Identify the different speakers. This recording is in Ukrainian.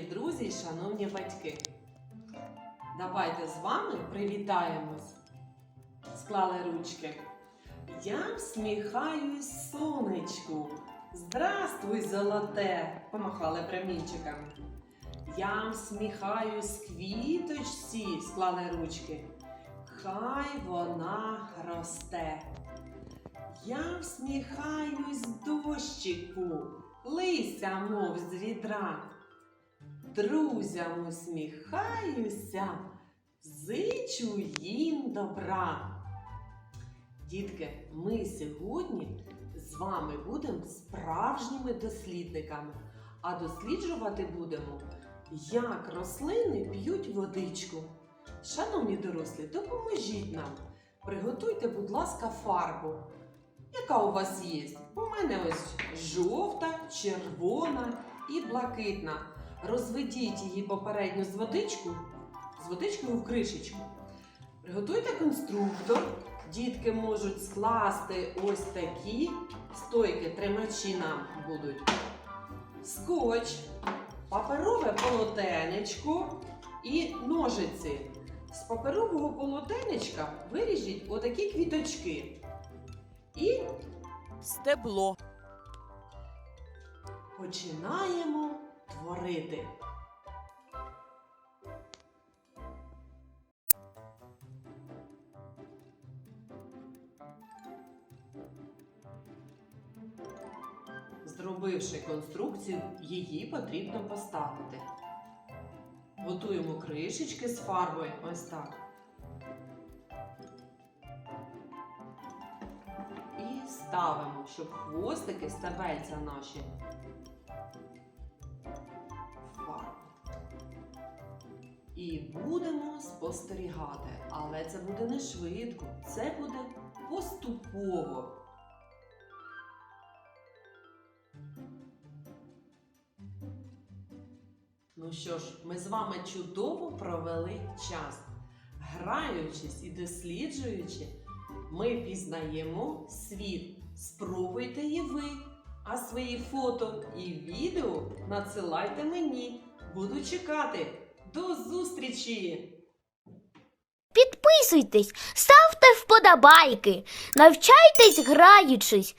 Speaker 1: друзі і шановні батьки. Давайте з вами привітаємось. Склали ручки. Я всміхаюсь сонечку. Здравствуй, золоте! Помахали промінчиками. Я всміхаюсь квіточці, склали ручки. Хай вона росте. Я всміхаюсь дощику, лися, мов з відра. Друзям усміхаюся, зичу їм добра. Дітки, ми сьогодні з вами будемо справжніми дослідниками, а досліджувати будемо, як рослини п'ють водичку. Шановні дорослі, допоможіть нам. Приготуйте, будь ласка, фарбу. Яка у вас є? У мене ось жовта, червона і блакитна. Розведіть її попередньо з водичку, з водичкою в кришечку. Приготуйте конструктор. Дітки можуть скласти ось такі стойки, тримачі нам будуть. Скотч, паперове полотенечко і ножиці. З паперового полотенечка виріжіть отакі квіточки. І
Speaker 2: Стебло.
Speaker 1: починаємо творити. Зробивши конструкцію, її потрібно поставити. Готуємо кришечки з фарбою ось так. І ставимо, щоб хвостики стебельця наші І будемо спостерігати. Але це буде не швидко, це буде поступово. Ну що ж, ми з вами чудово провели час. Граючись і досліджуючи, ми пізнаємо світ. Спробуйте і ви. А свої фото і відео надсилайте мені. Буду чекати. До зустрічі!
Speaker 3: Підписуйтесь, ставте вподобайки, навчайтесь граючись